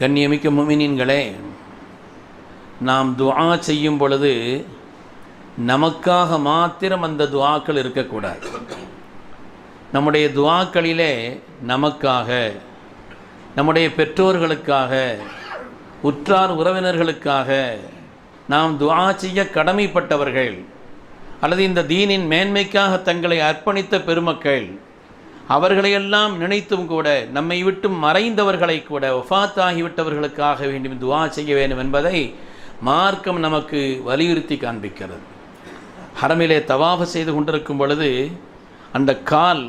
கண்ணியமிக்க முமினின்களே நாம் துவா செய்யும் பொழுது நமக்காக மாத்திரம் அந்த துவாக்கள் இருக்கக்கூடாது. நம்முடைய துவாக்களிலே நமக்காக நம்முடைய பெற்றோர்களுக்காக உற்றார் உறவினர்களுக்காக நாம் துவா செய்ய கடமைப்பட்டவர்கள் அல்லது இந்த தீனின் மேன்மைக்காக தங்களை அர்ப்பணித்த பெருமக்கள் அவர்களையெல்லாம் நினைத்தும் கூட நம்மை விட்டு மறைந்தவர்களை கூட ஒஃபாத் ஆகிவிட்டவர்களுக்காக வேண்டும் துவா செய்ய வேண்டும் என்பதை மார்க்கம் நமக்கு வலியுறுத்தி காண்பிக்கிறது. ஹரமிலே தவாஃப செய்து கொண்டிருக்கும் பொழுது அந்த கால்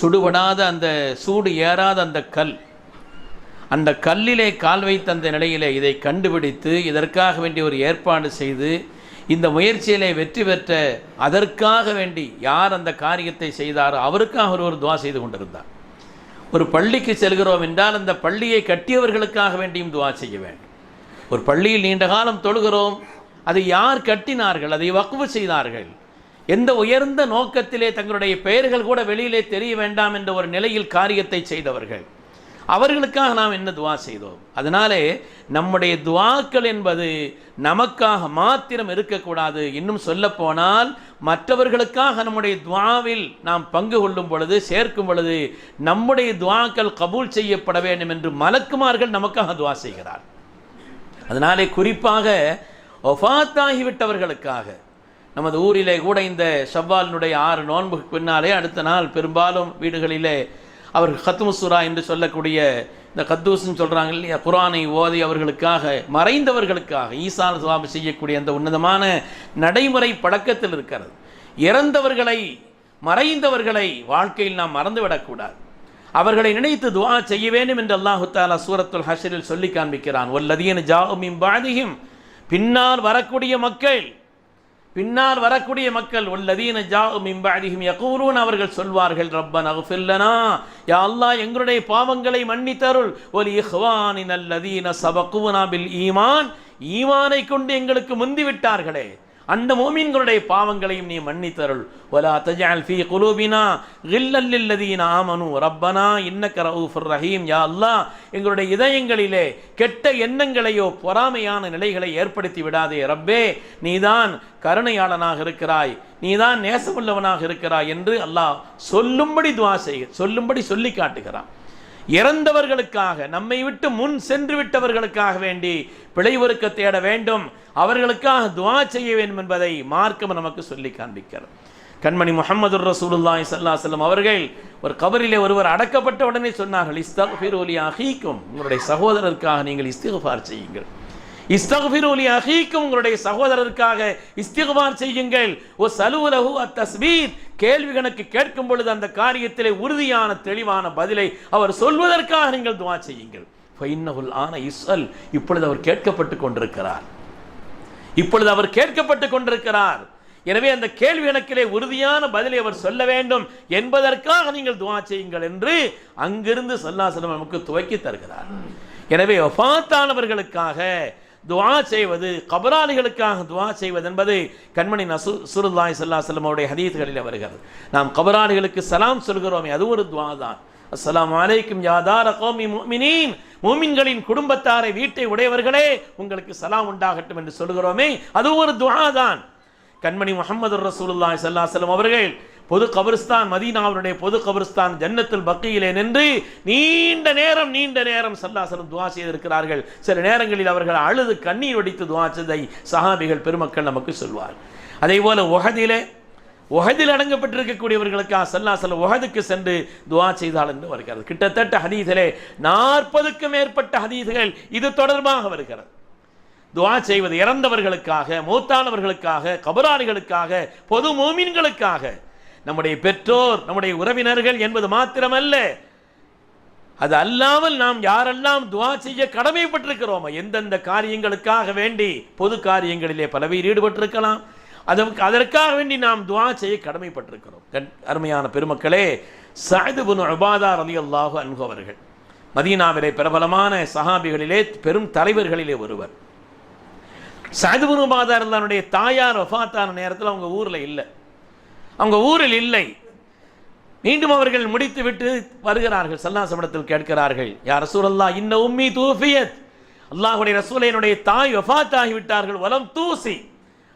சுடுபடாத அந்த சூடு ஏறாத அந்த கல் அந்த கல்லிலே கால் வைத்த அந்த நிலையிலே இதை கண்டுபிடித்து இதற்காக வேண்டிய ஒரு ஏற்பாடு செய்து இந்த முயற்சியிலே வெற்றி பெற்ற அதற்காக வேண்டி யார் அந்த காரியத்தை செய்தாரோ அவருக்காக அவர் ஒரு துவா செய்து கொண்டிருந்தார். ஒரு பள்ளிக்கு செல்கிறோம் என்றால் அந்த பள்ளியை கட்டியவர்களுக்காக வேண்டியும் துவா செய்ய வேண்டும். ஒரு பள்ளியில் நீண்ட காலம் தொழுகிறோம் அதை யார் கட்டினார்கள் அதை வக்குவு செய்தார்கள்? எந்த உயர்ந்த நோக்கத்திலே தங்களுடைய பெயர்கள் கூட வெளியிலே தெரிய வேண்டாம் என்ற ஒரு நிலையில் காரியத்தை செய்தவர்கள். அவர்களுக்காக நாம் என்ன துவா செய்தோம்? அதனாலே நம்முடைய துவாக்கள் என்பது நமக்காக மாத்திரம் இருக்கக்கூடாது. இன்னும் சொல்லப்போனால் மற்றவர்களுக்காக நம்முடைய துவாவில் நாம் பங்கு கொள்ளும் பொழுது சேர்க்கும் பொழுது நம்முடைய துவாக்கள் கபூல் செய்யப்பட வேண்டும் என்று மலக்குமார்கள் நமக்காக துவா செய்கிறார். அதனாலே குறிப்பாக ஒஃபாத்தாகிவிட்டவர்களுக்காக நமது ஊரிலே கூட இந்த செவ்வாலினுடைய ஆறு நோன்புக்கு பின்னாலே அடுத்த நாள் பெரும்பாலும் வீடுகளிலே அவர் கத்துமுசுரா என்று சொல்லக்கூடிய இந்த கத்தூஸ்ன்னு சொல்கிறாங்க இல்லையா? குரானை ஓதி அவர்களுக்காக மறைந்தவர்களுக்காக ஈசான சுவாமி செய்யக்கூடிய அந்த உன்னதமான நடைமுறை பழக்கத்தில் இருக்கிறது. இறந்தவர்களை மறைந்தவர்களை வாழ்க்கையில் நாம் மறந்துவிடக்கூடாது அவர்களை நினைத்து துவா செய்ய வேண்டும் என்று அல்லாஹு தாலா சூரத்துல் ஹஷரில் சொல்லி காண்பிக்கிறான். ஒல்லதியன் ஜாமிம் பாதியும் பின்னால் வரக்கூடிய மக்கள் பின்னால் வரக்கூடிய மக்கள் உள்ளதீன ஜாஉ மின் யகூரூன் அவர்கள் சொல்வார்கள் ரப்பன் அகுஃபில்லனா யா அல்லாஹ் எங்களுடைய பாவங்களை மன்னித்தருள். ஒரு இஹ்வானின் அல்லதீன சபகுனா ஈமான். ஈமானை கொண்டு எங்களுக்கு முந்திவிட்டார்களே அந்த மோமீன்களுடைய பாவங்களையும் நீ மன்னித்தருள். ஒலா தஜால் ஃபீ குலூபினா கில்லல்லில்லதீன் ஆமனு. ரப்பனா இன்னக்க ரவுஃபுர் ரஹீம் யா அல்லாஹ் எங்களுடைய இதயங்களிலே கெட்ட எண்ணங்களையோ பொறாமையான நிலைகளை ஏற்படுத்தி விடாதே. ரப்பே நீதான் கருணையாளனாக இருக்கிறாய். நீதான் நேசமுள்ளவனாக இருக்கிறாய் என்று அல்லாஹ் சொல்லும்படி துவா செய்ய சொல்லும்படி சொல்லி காட்டுகிறான். இறந்தவர்களுக்காக நம்மை விட்டு முன் சென்று விட்டவர்களுக்காக வேண்டி பிழைவருக்க தேட வேண்டும். அவர்களுக்காக துவா செய்ய வேண்டும் என்பதை மார்க்கம் நமக்கு சொல்லி காண்பிக்கிறது. கண்மணி முகமது ரசூலுல்லாய் ஸல்லல்லாஹு அவர்கள் ஒரு கபரிலே ஒருவர் அடக்கப்பட்ட உடனே சொன்னார்கள் இஸ்தக்ஃபிரு ஒலி அஹீக்கும் உங்களுடைய சகோதரருக்காக நீங்கள் இஸ்திகஃபார் செய்யுங்கள். இஸ்தக்ஃபிரு லி அஹீக்கும் உங்களுடைய சகோதரருக்காக இஸ்திக்ஃபார் செய்யுங்கள். ஓ சலுலஹு அத் தஸ்பீர் கேள்வி கணக்கு கேட்கும் பொழுது அந்த காரியத்திலே உறுதியான தெளிவான பதிலை அவர் சொல்வதற்காக நீங்கள் துவா செய்யுங்கள். ஃபைன்னஹுல் ஆன இஸ்அல். இப்பொழுது அவர் கேட்கப்பட்டு கொண்டிருக்கிறார். இப்பொழுது அவர் கேட்கப்பட்டு கொண்டிருக்கிறார். எனவே அந்த கேள்வி கணக்கிலே உறுதியான பதிலை அவர் சொல்ல வேண்டும் என்பதற்காக நீங்கள் துவா செய்யுங்கள் என்று அங்கிருந்து சல்லாசலம் நமக்கு துவக்கி தருகிறார். எனவே ஒஃபாத்தானவர்களுக்காக துவா செய்வது கபராளிகளுக்காக துவா செய்வது என்பது கண்மணி நசு சுருல்லாய் சல்லா அவருடைய ஹதீத்களில் வருகிறது. நாம் கபராளிகளுக்கு சலாம் சொல்கிறோமே அது ஒரு துவா தான். அஸ்லாம் அலைக்கும் யாதார கோமி மோமினின் மோமின்களின் குடும்பத்தாரை வீட்டை உடையவர்களே உங்களுக்கு சலாம் உண்டாகட்டும் என்று சொல்கிறோமே அது ஒரு துவா தான். கண்மணி முகமது ரசூலுல்லாய் சல்லா செல்லம் அவர்கள் பொது கபிரிஸ்தான் மதீனாவுடைய பொது கபிரிஸ்தான் ஜன்னத்தில் பக்கையிலே நின்று நீண்ட நேரம் நீண்ட நேரம் சல்லாசலம் துவா செய்திருக்கிறார்கள். சில நேரங்களில் அவர்கள் அழுது கண்ணீர் வடித்து துவா செய்ததை சஹாபிகள் பெருமக்கள் நமக்கு சொல்வார் அதே போல உகதிலே உகதில் அடங்கப்பட்டிருக்கக்கூடியவர்களுக்காக சல்லாசலம் உகதுக்கு சென்று துவா செய்தால் என்று வருகிறது. கிட்டத்தட்ட ஹதீதிலே நாற்பதுக்கும் மேற்பட்ட ஹதீதுகள் இது தொடர்பாக வருகிறது. துவா செய்வது இறந்தவர்களுக்காக மூத்தானவர்களுக்காக கபராளிகளுக்காக பொது மோமீன்களுக்காக நம்முடைய பெற்றோர் நம்முடைய உறவினர்கள் என்பது மாத்திரமல்ல. அது அல்லாமல் நாம் யாரெல்லாம் துவா செய்ய கடமைப்பட்டிருக்கிறோமோ எந்தெந்த காரியங்களுக்காக வேண்டி பொது காரியங்களிலே பல பேர் ஈடுபட்டிருக்கலாம். அதற்கு அதற்காக வேண்டி நாம் துவா செய்ய கடமைப்பட்டிருக்கிறோம். கண் அருமையான பெருமக்களே சாயது புன் உபாதா அல்லாஹு அன்பவர்கள் மதீனாவிலே பிரபலமான சஹாபிகளிலே பெரும் தலைவர்களிலே ஒருவர். சதுபுனுபாதா இருந்தானுடைய தாயார் வஃத்தான நேரத்தில் அவங்க ஊரில் இல்லை. அவங்க ஊரில் இல்லை. மீண்டும் அவர்கள் முடித்துவிட்டு வருகிறார்கள். சல்லாசமிடத்தில் கேட்கிறார்கள் யார் ரசூலல்லா இன்ன உம்மி தூஃபியத். அல்லாஹுடைய ரசூலை என்னுடைய தாய் வஃபாத் ஆகிவிட்டார்கள் வலம் தூசி.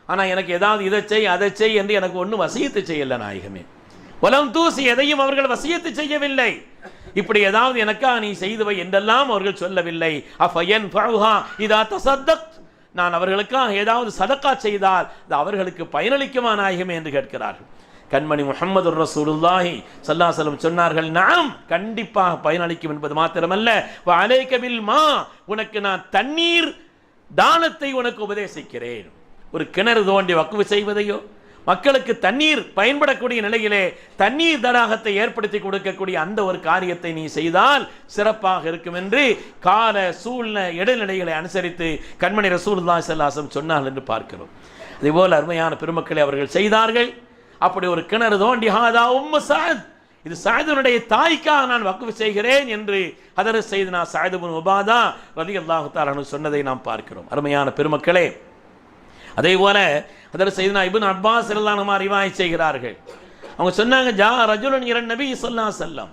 ஆனால் எனக்கு ஏதாவது இதை செய் அதை செய் என்று எனக்கு ஒன்றும் வசியத்து செய்யலை நாயகமே. வலம் தூசி. எதையும் அவர்கள் வசியத்து செய்யவில்லை. இப்படி ஏதாவது எனக்கா நீ செய்துவை என்றெல்லாம் அவர்கள் சொல்லவில்லை. அஃபயன் ஃபவுஹா இதா தசத்தக். நான் அவர்களுக்காக ஏதாவது சதக்கா செய்தால் அது அவர்களுக்கு பயனளிக்குமா நாயகமே என்று கேட்கிறார்கள். கண்மணி முகமது ரசூலுல்லாஹி சல்லாசலம் சொன்னார்கள் நாம் கண்டிப்பாக பயனளிக்கும் என்பது மாத்திரமல்ல. அலேக்கபில் மா உனக்கு நான் தண்ணீர் தானத்தை உனக்கு உபதேசிக்கிறேன். ஒரு கிணறு தோண்டி வக்குவு செய்வதையோ மக்களுக்கு தண்ணீர் பயன்படக்கூடிய நிலையிலே தண்ணீர் தடாகத்தை ஏற்படுத்தி கொடுக்கக்கூடிய அந்த ஒரு காரியத்தை நீ செய்தால் சிறப்பாக இருக்கும் என்று கால சூழ்நிலை இடைநிலைகளை அனுசரித்து கண்மணி ரசூல்லா செல்லாசம் சொன்னார்கள் என்று பார்க்கிறோம். அதேபோல் அருமையான பெருமக்களை அவர்கள் செய்தார்கள். அப்படி ஒரு கிணறு தோண்டி ஹாதா உம்ம சாத். இது சாயதனுடைய தாய்க்காக நான் வக்குவு செய்கிறேன் என்று ஹதர செய்து நான் சாயதுபுன் உபாதா ரதி அல்லாஹு சொன்னதை நாம் பார்க்கிறோம். அருமையான பெருமக்களே அதே போல அதர் செய்தனா இபின் அப்பாஸ் எல்லாம் நம்ம அறிவாய் செய்கிறார்கள். அவங்க சொன்னாங்க ஜா ரஜுலன் இரண் நபி சொல்லா செல்லம்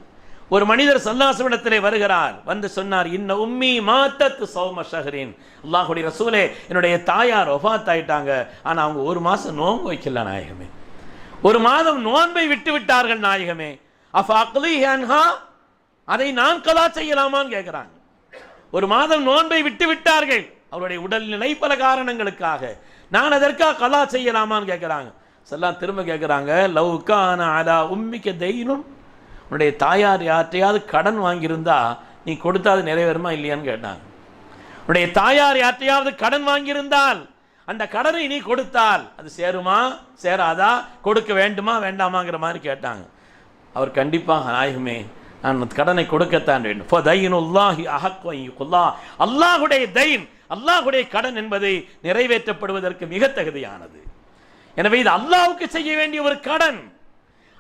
ஒரு மனிதர் சல்லாசமிடத்திலே வருகிறார். வந்து சொன்னார் இன்ன உம்மி மாத்தத்து சௌம ஷஹரின். அல்லாஹுடைய ரசூலே என்னுடைய தாயார் ஒஃபாத் ஆயிட்டாங்க. ஆனால் அவங்க ஒரு மாதம் நோன்பு வைக்கல நாயகமே. ஒரு மாதம் நோன்பை விட்டு விட்டார்கள் நாயகமே. அஃப் அக்லி அதை நான் கலா செய்யலாமான்னு கேட்குறாங்க ஒரு மாதம் நோன்பை விட்டு விட்டார்கள். அவருடைய உடல்நிலை பல காரணங்களுக்காக. நான் அதற்காக கலா செய்யலாமான்னு கேட்குறாங்க செல்லாம் திரும்ப கேட்குறாங்க லவ்கான அலா உம்மிக்க தெய்னும் உன்னுடைய தாயார் யார்ட்டையாவது கடன் வாங்கியிருந்தா நீ கொடுத்தா அது நிறைவேறுமா இல்லையான்னு கேட்டாங்க. உன்னுடைய தாயார் யார்ட்டையாவது கடன் வாங்கியிருந்தால் அந்த கடனை நீ கொடுத்தால் அது சேருமா சேராதா கொடுக்க வேண்டுமா வேண்டாமாங்கிற மாதிரி கேட்டாங்க. அவர் கண்டிப்பாக நாயகமே நான் கடனை கொடுக்கத்தான் வேண்டும். ஃபதைனுல்லாஹி அஹக்வா அல்லாஹுடைய தைன் அல்லாஹுடைய கடன் என்பதை நிறைவேற்றப்படுவதற்கு மிக தகுதியானது. எனவே இது அல்லாவுக்கு செய்ய வேண்டிய ஒரு கடன்.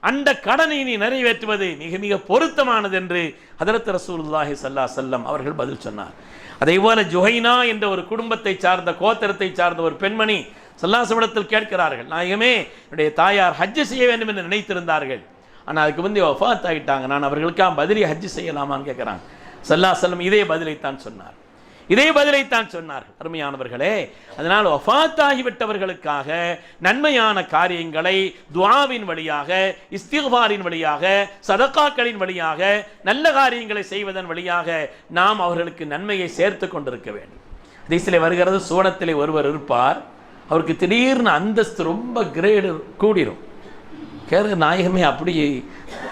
அந்த கடனை நீ நிறைவேற்றுவது மிக மிக பொருத்தமானது என்று ஹதரத் ரசூலுல்லாஹி சல்லா செல்லம் அவர்கள் பதில் சொன்னார். அதே போல ஜுஹைனா என்ற ஒரு குடும்பத்தை சார்ந்த கோத்திரத்தை சார்ந்த ஒரு பெண்மணி சல்லாசமிடத்தில் கேட்கிறார்கள். நாயகமே என்னுடைய தாயார் ஹஜ்ஜு செய்ய வேண்டும் என்று நினைத்திருந்தார்கள். ஆனால் அதுக்கு வந்து ஒஃபாத் ஆகிட்டாங்க. நான் அவர்களுக்காக பதிலி ஹஜ்ஜு செய்யலாமான்னு கேட்குறாங்க. சல்லா செல்லம் இதே பதிலைத்தான் சொன்னார். இதே பதிலைத்தான் சொன்னார்கள். அருமையானவர்களே அதனால் ஒஃபாத்தாகிவிட்டவர்களுக்காக நன்மையான காரியங்களை துவாவின் வழியாக இஸ்திகாரின் வழியாக சதக்காக்களின் வழியாக நல்ல காரியங்களை செய்வதன் வழியாக நாம் அவர்களுக்கு நன்மையை சேர்த்து கொண்டிருக்க வேண்டும். ஹதீஸிலே வருகிறது சோனத்திலே ஒருவர் இருப்பார் அவருக்கு திடீர்னு அந்தஸ்து ரொம்ப கிரேடு கூடிரும். கேட்க நாயகமே அப்படி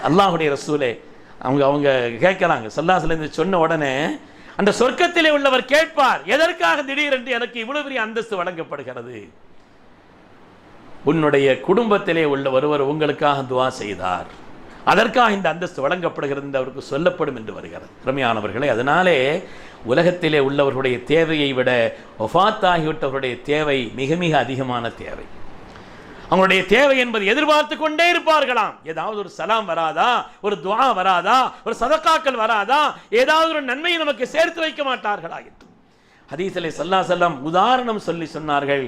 அல்லாஹுடைய ரசூலே அவங்க அவங்க கேட்குறாங்க. சல்லாசிலேருந்து சொன்ன உடனே அந்த சொர்க்கத்திலே உள்ளவர் கேட்பார் எதற்காக திடீரென்று எனக்கு இவ்வளவு பெரிய அந்தஸ்து வழங்கப்படுகிறது? உன்னுடைய குடும்பத்திலே உள்ள ஒருவர் உங்களுக்காக துவா செய்தார். அதற்காக இந்த அந்தஸ்து வழங்கப்படுகிறது என்று அவருக்கு சொல்லப்படும் என்று வருகிறது. திறமையானவர்களே அதனாலே உலகத்திலே உள்ளவர்களுடைய தேவையை விட ஒஃபாத்தாகிவிட்டவர்களுடைய தேவை மிக மிக அதிகமான தேவை. அவங்களுடைய தேவை என்பது எதிர்பார்த்து கொண்டே இருப்பார்களாம். ஏதாவது ஒரு சலாம் வராதா? ஒரு துவா வராதா? ஒரு சதக்காக்கள் வராதா? ஏதாவது ஒரு நன்மையை நமக்கு சேர்த்து வைக்க மாட்டார்களா என்று ஹதீசலை சல்லா செல்லம் உதாரணம் சொல்லி சொன்னார்கள்.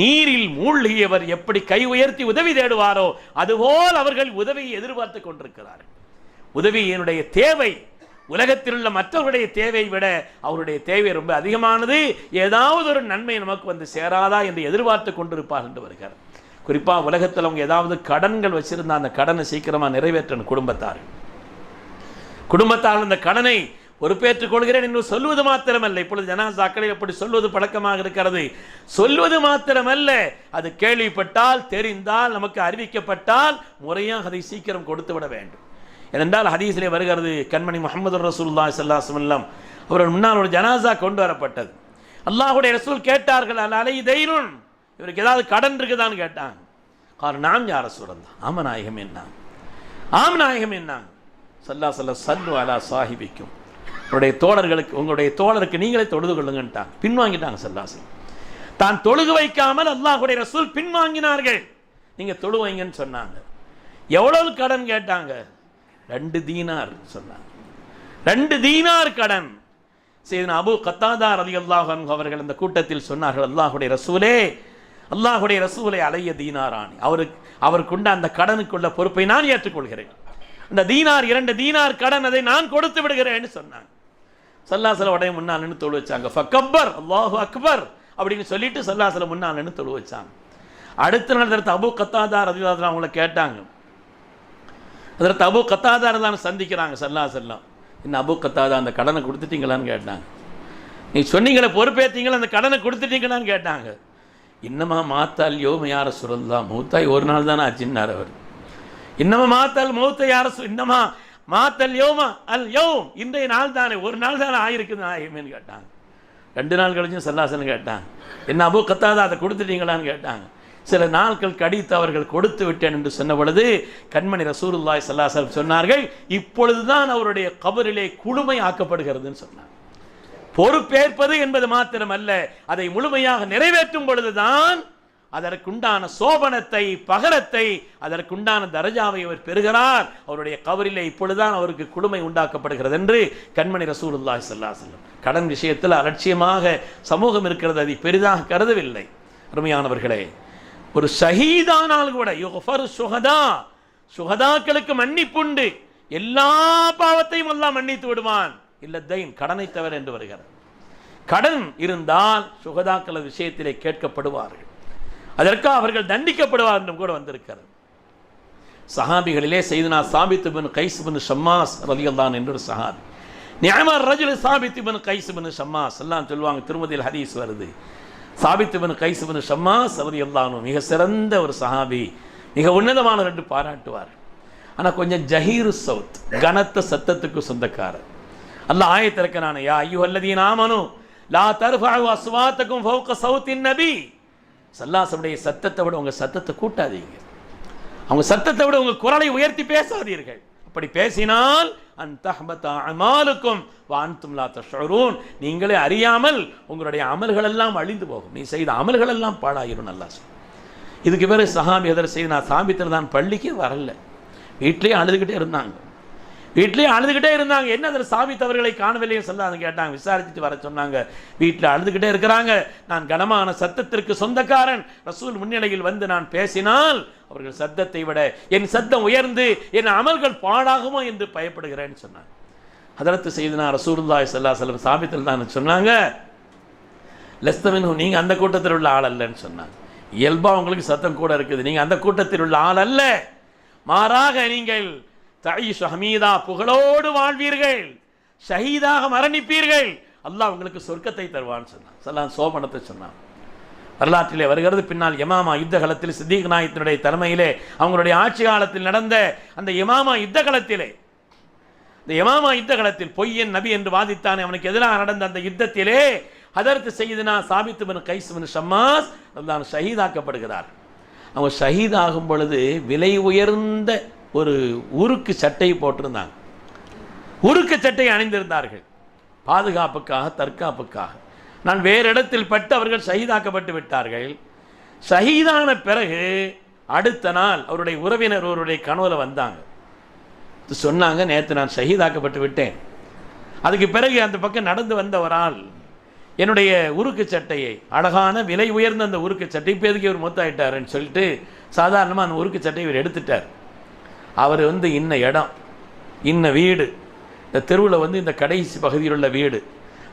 நீரில் மூழ்கியவர் எப்படி கை உயர்த்தி உதவி தேடுவாரோ அதுபோல் அவர்கள் உதவியை எதிர்பார்த்து கொண்டிருக்கிறார்கள். உதவியினுடைய தேவை. உலகத்தில் உள்ள மற்றவர்களுடைய தேவையை விட அவருடைய தேவை ரொம்ப அதிகமானது. ஏதாவது ஒரு நன்மை நமக்கு வந்து சேராதா என்று எதிர்பார்த்து கொண்டிருப்பார் என்று வருகிறார். குறிப்பாக உலகத்தில் அவங்க ஏதாவது கடன்கள் வச்சிருந்தா அந்த கடனை சீக்கிரமாக நிறைவேற்றணும் குடும்பத்தார். குடும்பத்தார் அந்த கடனை பொறுப்பேற்றுக் கொள்கிறேன் என்று சொல்வது மாத்திரமல்ல. இப்பொழுது ஜனாசாக்களில் எப்படி சொல்வது பழக்கமாக இருக்கிறது? சொல்வது மாத்திரமல்ல. அது கேள்விப்பட்டால் தெரிந்தால் நமக்கு அறிவிக்கப்பட்டால் முறையாக அதை சீக்கிரம் கொடுத்து விட வேண்டும். ஏனென்றால் ஹதீஸிலே வருகிறது கண்மணி முகமது ரசூல்லா சல்லாஸ்லாம் அவர்கள் முன்னால் ஒரு ஜனாசா கொண்டு வரப்பட்டது. அல்லாஹுடைய ரசூல் கேட்டார்கள் அல்ல அலை தைரும் இவருக்கு ஏதாவது கடன் இருக்குதான்னு கேட்டாங்க. காரணம் நாம் யார சுரந்தான் ஆம நாயகம் என்ன? ஆமநாயகம் என்ன? சல்லா சல்ல சல்லு அலா சாஹிபிக்கும். உங்களுடைய தோழர்களுக்கு உங்களுடைய தோழருக்கு நீங்களே தொழுது கொள்ளுங்கன்ட்டாங்க. பின்வாங்கிட்டாங்க சல்லாசி தான் தொழுகு வைக்காமல் அல்லாஹுடைய ரசூல் பின்வாங்கினார்கள். நீங்க தொழு வைங்கன்னு சொன்னாங்க. எவ்வளவு கடன் கேட்டாங்க? ரெண்டு தீனார் சொன்னாங்க. ரெண்டு தீனார் கடன். சரி அபு கத்தாதார் அலி அல்லாஹ் அவர்கள் அந்த கூட்டத்தில் சொன்னார்கள் அல்லாஹுடைய ரசூலே அல்லாஹுடைய ரசூலை அலைய தீனாராணி அவருக்கு அவருக்குண்ட அந்த கடனுக்குள்ள பொறுப்பை நான் ஏற்றுக்கொள்கிறேன். அந்த தீனார் இரண்டு தீனார் கடன் அதை நான் கொடுத்து விடுகிறேன்னு சொன்னாங்க. சல்லாசல உடைய முன்னால் நின்று தொழு வச்சாங்க. ஃபக்கப்பர் அல்லாஹு அக்பர் அப்படின்னு சொல்லிட்டு சல்லாசல முன்னால் நின்று தொழு வச்சாங்க. அடுத்த நாள் அதற்கு அபு கத்தாதார் ரதிவாதர் அவங்கள கேட்டாங்க. அதற்கு அபு கத்தாதார் தான் சந்திக்கிறாங்க சல்லாசல்லாம் இன்னும் அபு கத்தாதா அந்த கடனை கொடுத்துட்டீங்களான்னு கேட்டாங்க. நீ சொன்னீங்களே பொறுப்பேற்றீங்களா அந்த கடனை கொடுத்துட்டீங்களான்னு கேட்டாங்க. இன்னமா மாத்தால் யோம யார சுரந்தா? மூத்தாய் ஒரு நாள் தானே ஆச்சுன்னார் அவர். இன்னமா மாத்தால் மூத்த யார சு இன்னமா மாத்தல் யோமா அல் யோம். இன்றைய நாள் தானே ஒரு நாள் தானே ஆயிருக்குது ஆயுமேன்னு கேட்டாங்க. ரெண்டு நாள் கழிச்சும் சல்லாசன் கேட்டாங்க. என்ன அபோ கத்தாதா அதை கொடுத்துட்டீங்களான்னு கேட்டாங்க. சில நாட்கள் கடித்து அவர்கள் கொடுத்து விட்டேன் என்று சொன்ன பொழுது கண்மணி ரசூருல்லாய் சல்லாசன் சொன்னார்கள் இப்பொழுதுதான் அவருடைய கபரிலே குழுமை ஆக்கப்படுகிறதுன்னு சொன்னாங்க. பொறுப்பேற்பது என்பது மாத்திரமல்ல அதை முழுமையாக நிறைவேற்றும் பொழுதுதான் அதற்குண்டான சோபனத்தை பகரத்தை அதற்குண்டான தரஜாவை அவர் பெறுகிறார். அவருடைய கவரிலே இப்பொழுதுதான் அவருக்கு குழுமை உண்டாக்கப்படுகிறது என்று கண்மணி ரசூலுல்லாஹி சல்லா அலைஹி கடன் விஷயத்தில் அலட்சியமாக சமூகம் இருக்கிறது அதை பெரிதாக கருதவில்லை. அருமையானவர்களே ஒரு ஷஹீதானால் கூட யுஃபர் சுஹதா சுகதாக்களுக்கு மன்னிப்புண்டு எல்லா பாவத்தையும் எல்லாம் மன்னித்து விடுவான். இல்ல தைன் கடனை தவிர என்று வருகிறார் கடன் இருந்தால் சுகதாக்கள விஷயத்திலே கேட்கப்படுவார்கள். அதற்காக அவர்கள் தண்டிக்கப்படுவார் என்றும் கூட வந்திருக்கிறது. சஹாபிகளிலே செய்தனா சாபித்து பின் கைஸ் பின் ஷம்மாஸ் ரலியல்லான் என்று ஒரு சஹாபி. நியமர் ரஜுல் சாபித்து பின் கைஸ் பின் ஷம்மாஸ் எல்லாம் சொல்லுவாங்க திருமதியில் ஹதீஸ் வருது. சாபித்து பின் கைஸ் பின் ஷம்மாஸ் ரலியல்லானும் மிக சிறந்த ஒரு சஹாபி மிக உன்னதமான ரெண்டு பாராட்டுவார். ஆனால் கொஞ்சம் ஜஹீரு சவுத் கனத்த சத்தத்துக்கு சொந்தக்காரர். அல்லாஹ் ஆயத்திறக்கிறான. யா ஐயோ அல்லதீன் ஆமனு லா தர்ஃபு அஸ்வாத்துக்கும் ஃபவுக்க சவுத்தின் நபி. சல்லாசமுடைய சத்தத்தை விட உங்கள் சத்தத்தை கூட்டாதீங்க. அவங்க சத்தத்தை விட உங்கள் குரலை உயர்த்தி பேசாதீர்கள். அப்படி பேசினால் அந்தஹபத அமாலுக்கும் வான்தும் லா தஷ்உரூன் நீங்களே அறியாமல் உங்களுடைய அமல்கள் எல்லாம் அழிந்து போகும். நீ செய்த அமல்கள் எல்லாம் பாழாயிரும் நல்லா சொல். இதுக்கு பிறகு சஹாபி எதிர செய்து நான் சாபித்தில் தான் பள்ளிக்கு வரல. வீட்டிலே அழுதுகிட்டே இருந்தாங்க. வீட்லேயும் அழுதுகிட்டே இருந்தாங்க. என்ன அதில் சாபித்தவர்களை காணவில்லையும் சொல்லாது கேட்டாங்க. விசாரிச்சுட்டு வர சொன்னாங்க. வீட்டில் அழுதுகிட்டே இருக்கிறாங்க. நான் கனமான சத்தத்திற்கு சொந்தக்காரன். ரசூல் முன்னிலையில் வந்து நான் பேசினால் அவர்கள் சத்தத்தை விட என் சத்தம் உயர்ந்து என் அமல்கள் பாழாகுமோ? என்று பயப்படுகிறேன்னு சொன்னாங்க. அதற்கு செய்து நான் ரசூல்லாய் சல்லா செல்லம் சாபித்தில் தான் சொன்னாங்க. லெஸ்தமின் நீங்கள் அந்த கூட்டத்தில் உள்ள ஆள் அல்லன்னு சொன்னாங்க. இயல்பாக உங்களுக்கு சத்தம் கூட இருக்குது. நீங்கள் அந்த கூட்டத்தில் உள்ள ஆள் அல்ல. மாறாக நீங்கள் தயிஷ் ஹமீதா புகழோடு வாழ்வீர்கள். ஷஹீதாக மரணிப்பீர்கள். அல்லாஹ் உங்களுக்கு சொர்க்கத்தை தருவான்னு சொன்னான். சொல்லான் சோபனத்தை சொன்னான். வரலாற்றிலே வருகிறது பின்னால் யமாமா யுத்த காலத்தில் சித்திக் நாயத்தினுடைய தலைமையிலே அவங்களுடைய ஆட்சி காலத்தில் நடந்த அந்த யமாமா யுத்த காலத்திலே இந்த யமாமா யுத்த காலத்தில் பொய்யன் நபி என்று வாதித்தான் அவனுக்கு எதிராக நடந்த அந்த யுத்தத்திலே அதற்கு செய்தனா சாபித்து பின் கைஸ் பின் ஷம்மாஸ் தான் ஷஹீதாக்கப்படுகிறார். அவன் ஷஹீதாகும் பொழுது விலை உயர்ந்த ஒரு உருக்கு சட்டை போட்டிருந்தாங்க. உருக்கு சட்டை அணிந்திருந்தார்கள். பாதுகாப்புக்காக தற்காப்புக்காக. நான் வேறு இடத்தில் பட்டு அவர்கள் சகிதாக்கப்பட்டு விட்டார்கள். சகிதான பிறகு அடுத்த நாள் அவருடைய உறவினர் ஒருவருடைய கனவுல வந்தாங்க. சொன்னாங்க நேற்று நான் சகிதாக்கப்பட்டு விட்டேன். அதுக்கு பிறகு அந்த பக்கம் நடந்து வந்த ஒரு ஆள் என்னுடைய உருக்கு சட்டையை அழகான விலை உயர்ந்த அந்த உருக்கு சட்டை இப்போ எதுக்கு இவர் மொத்தாயிட்டாருன்னு சொல்லிட்டு சாதாரணமாக அந்த உருக்கு சட்டையை இவர் எடுத்துட்டார். அவர் வந்து இன்ன இடம் இன்ன வீடு. இந்த தெருவில் வந்து இந்த கடைசி பகுதியில் உள்ள வீடு.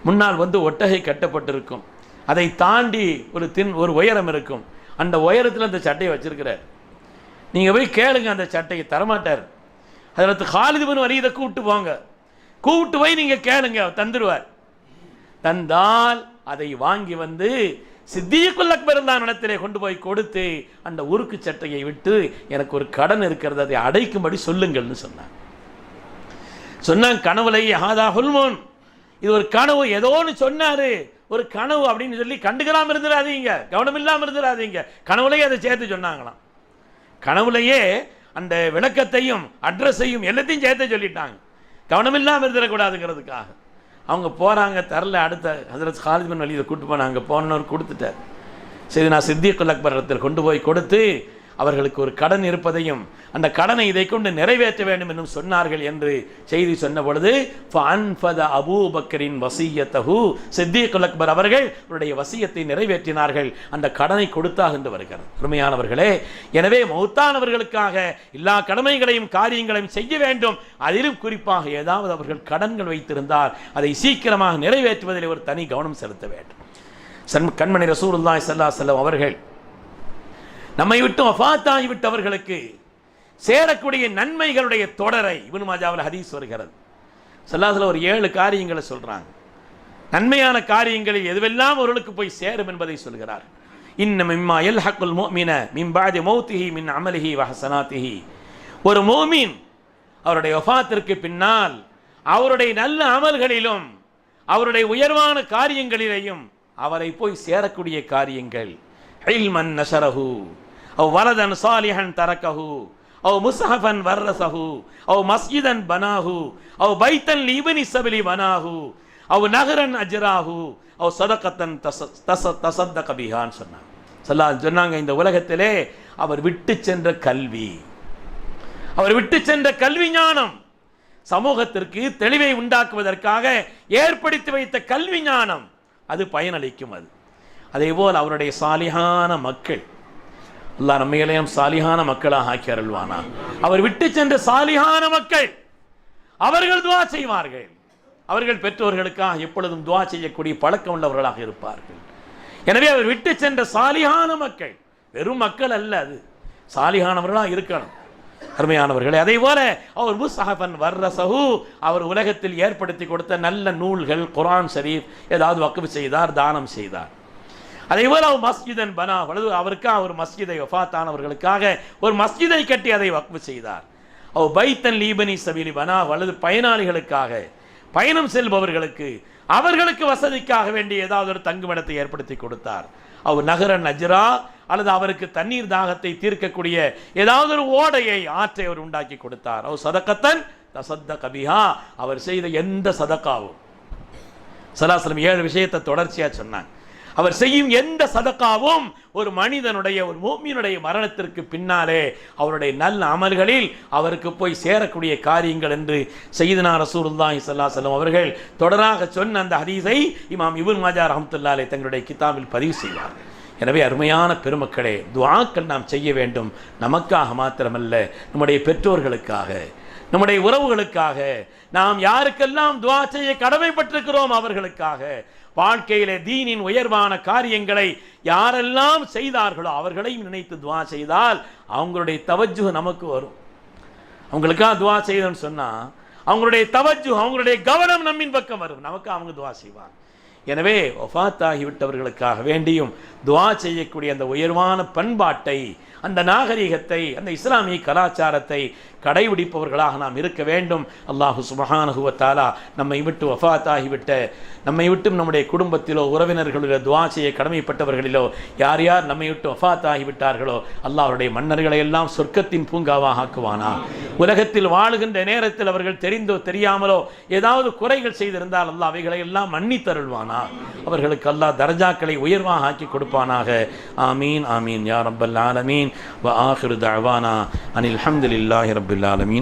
முன்னால் வந்து ஒட்டகை கட்டப்பட்டிருக்கும். அதை தாண்டி ஒரு தின் ஒரு உயரம் இருக்கும். அந்த உயரத்தில் அந்த சட்டையை வச்சுருக்கிறார். நீங்கள் போய் கேளுங்க அந்த சட்டையை தரமாட்டார். அதில் காலிதுபன் வரியதை கூப்பிட்டு போங்க. கூப்பிட்டு போய் நீங்கள் கேளுங்க அவர் தந்துடுவார். தந்தால் அதை வாங்கி வந்து சித்தியக்குல் அக்பருந்தான் இடத்திலே கொண்டு போய் கொடுத்து அந்த உருக்கு சட்டையை விட்டு எனக்கு ஒரு கடன் இருக்கிறது அதை அடைக்கும்படி சொல்லுங்கள்னு சொன்னாங்க சொன்னாங்க கனவுலை ஹாதா ஹுல்மோன். இது ஒரு கனவு ஏதோன்னு சொன்னாரு. ஒரு கனவு அப்படின்னு சொல்லி கண்டுக்கலாம் இருந்துடாதீங்க கவனம் இல்லாமல் இருந்துடாதீங்க கனவுலையே அதை சேர்த்து சொன்னாங்களாம். கனவுலையே அந்த விளக்கத்தையும் அட்ரஸையும் எல்லாத்தையும் சேர்த்து சொல்லிட்டாங்க. கவனம் இல்லாமல் இருந்துடக்கூடாதுங்கிறதுக்காக அவங்க போகிறாங்க தரல அடுத்த ஹசரத் ஹாலித் பின் வலியை கூட்டு போனாங்க. போனவர் கொடுத்துட்டார். சரி நான் சித்திகுல் அக்பர் இடத்தில் கொண்டு போய் கொடுத்து அவர்களுக்கு ஒரு கடன் இருப்பதையும் அந்த கடனை இதை கொண்டு நிறைவேற்ற வேண்டும் என்றும் சொன்னார்கள் என்று செய்தி சொன்ன பொழுது ஃபஅன்ஃபத அபூபக்கரின் வசியத்தகு சித்திகுல் அக்பர் அவர்கள் அவருடைய வசியத்தை நிறைவேற்றினார்கள். அந்த கடனை கொடுத்தாக என்று வருகிறது உண்மையானவர்களே எனவே மௌத்தானவர்களுக்காக எல்லா கடமைகளையும் காரியங்களையும் செய்ய வேண்டும். அதிலும் குறிப்பாக ஏதாவது அவர்கள் கடன்கள் வைத்திருந்தால் அதை சீக்கிரமாக நிறைவேற்றுவதில் ஒரு தனி கவனம் செலுத்த வேண்டும். சன் கண்மணி ரசூலுல்லாஹி சல்லா செல்லம் அவர்கள் நம்மை விட்டு வஃபாத்தாகி விட்டவர்களுக்கு சேரக்கூடிய நன்மைகளுடைய தொடரை இவனு மாஜாவில் ஹதீஸ் வருகிறது. ஸல்லல்லாஹு ஒரு ஏழு காரியங்களை சொல்கிறாங்க நன்மையான காரியங்களில் எதுவெல்லாம் அவர்களுக்கு போய் சேரும் என்பதை சொல்கிறார். இன்ன மிம்மா எல் ஹக்குல் மோமின மிம்பாதி மௌத்திஹி மின் அமலிஹி வஹசனாத்திஹி ஒரு மோமீன் அவருடைய ஒஃபாத்திற்கு பின்னால் அவருடைய நல்ல அமல்களிலும் அவருடைய உயர்வான காரியங்களிலேயும் அவரை போய் சேரக்கூடிய காரியங்கள். இல்மன் நசரஹூ அவ் வலதன் சாலிஹன் தரக்கஹு அவ் முசஹபன் வர்ரசஹு அவ் மஸ்ஜிதன் பனாஹு அவ் பைத்தன் லீபனி சபிலி வனாஹு அவ் நகரன் அஜராஹு அவ் சதகத்தன் தச தச தசத்த கபிஹான்னு சொன்னாங்க சொல்லா சொன்னாங்க இந்த உலகத்திலே அவர் விட்டு சென்ற கல்வி. அவர் விட்டு சென்ற கல்வி ஞானம் சமூகத்திற்கு தெளிவை உண்டாக்குவதற்காக ஏற்படுத்தி வைத்த கல்வி ஞானம் அது பயனளிக்கும் அது. அதே போல் அவருடைய சாலிகான மக்கள் அல்லா நம்மையிலையும் சாலிகான மக்களாக ஆக்கி அருள்வானா? அவர் விட்டு சென்ற சாலிகான மக்கள். அவர்கள் துவா செய்வார்கள். அவர்கள் பெற்றோர்களுக்காக எப்பொழுதும் துவா செய்யக்கூடிய பழக்கம் உள்ளவர்களாக இருப்பார்கள். எனவே அவர் விட்டு சென்ற சாலிகான மக்கள். வெறும் மக்கள் அல்ல அது. சாலிகானவர்களாக இருக்கணும். அருமையானவர்களே அதே போல அவர் முசஹபன் வர்ரசஹு அவர் உலகத்தில் ஏற்படுத்தி கொடுத்த நல்ல நூல்கள் குரான் ஷரீஃப் ஏதாவது வக்குவு செய்தார் தானம் செய்தார். அதே போல அவர் மஸ்ஜிதன் பனா வலது அவருக்காக ஒரு மஸ்ஜிதை வஃபாத்தானவர்களுக்காக ஒரு மஸ்ஜிதை கட்டி அதை வக்ஃபு செய்தார். அவ் பைத்தன் லீபனி சபிலி பனா வலது பயனாளிகளுக்காக பயணம் செல்பவர்களுக்கு அவர்களுக்கு வசதிக்காக வேண்டிய ஏதாவது ஒரு தங்குமிடத்தை ஏற்படுத்தி கொடுத்தார். அவர் நகர நஜ்ரா அல்லது அவருக்கு தண்ணீர் தாகத்தை தீர்க்கக்கூடிய ஏதாவது ஒரு ஓடையை ஆற்றை அவர் உண்டாக்கி கொடுத்தார். அவர் சதக்கத்தன் தசத்த கபிஹா அவர் செய்த எந்த சதக்காவும் சலாசலம் ஏழு விஷயத்தை தொடர்ச்சியா சொன்னாங்க. அவர் செய்யும் எந்த சதக்காவும் ஒரு மனிதனுடைய ஒரு மூமியினுடைய மரணத்திற்கு பின்னாலே அவருடைய நல்ல அமல்களில் அவருக்கு போய் சேரக்கூடிய காரியங்கள் என்று செய்தனா ரசூலுல்லாஹி இசல்லா செல்லம் அவர்கள் தொடராக சொன்ன அந்த ஹதீஸை இமாம் இப்னு மாஜா ரஹ்மத்துல்லாஹி தங்களுடைய கிதாபில் பதிவு செய்வார். எனவே அருமையான பெருமக்களே துவாக்கள் நாம் செய்ய வேண்டும். நமக்காக மாத்திரமல்ல நம்முடைய பெற்றோர்களுக்காக நம்முடைய உறவுகளுக்காக நாம் யாருக்கெல்லாம் துவா செய்ய கடமைப்பட்டிருக்கிறோம் அவர்களுக்காக வாழ்க்கையிலே தீனின் உயர்வான காரியங்களை யாரெல்லாம் செய்தார்களோ அவர்களையும் நினைத்து துவா செய்தால் அவங்களுடைய தவஜு நமக்கு வரும். அவங்களுக்காக துவா செய்தோன்னு சொன்னால் அவங்களுடைய தவஜு அவங்களுடைய கவனம் நம்மின் பக்கம் வரும். நமக்கு அவங்க துவா செய்வாங்க. எனவே ஒஃபாத்தாகிவிட்டவர்களுக்காக வேண்டியும் துவா செய்யக்கூடிய அந்த உயர்வான பண்பாட்டை அந்த நாகரிகத்தை அந்த இஸ்லாமிய கலாச்சாரத்தை கடைபிடிப்பவர்களாக நாம் இருக்க வேண்டும். அல்லாஹு சுபஹானஹுவத்தாலா நம்மை விட்டு வஃபாத்தாகிவிட்ட நம்மை விட்டும் நம்முடைய குடும்பத்திலோ உறவினர்களிலோ துவா செய்ய கடமைப்பட்டவர்களிலோ யார் யார் நம்மை விட்டு வஃபாத்தாகிவிட்டார்களோ அல்லாஹருடைய மன்னர்களை எல்லாம் சொர்க்கத்தின் பூங்காவாக ஆக்குவானா? உலகத்தில் வாழுகின்ற நேரத்தில் அவர்கள் தெரிந்தோ தெரியாமலோ ஏதாவது குறைகள் செய்திருந்தால் அல்லாஹ் அவைகளை எல்லாம் மன்னித்தருள்வானா? அவர்களுக்கு அல்லா தர்ஜாக்களை உயர்வாக ஆக்கி கொடுப்பானாக. ஆமீன் ஆமீன். யா ரப்பல் ஆலமீன். வ ஆஹிரு தவானா அனில் அஹமதுல்லாஹி ரபுல்லாலமீன்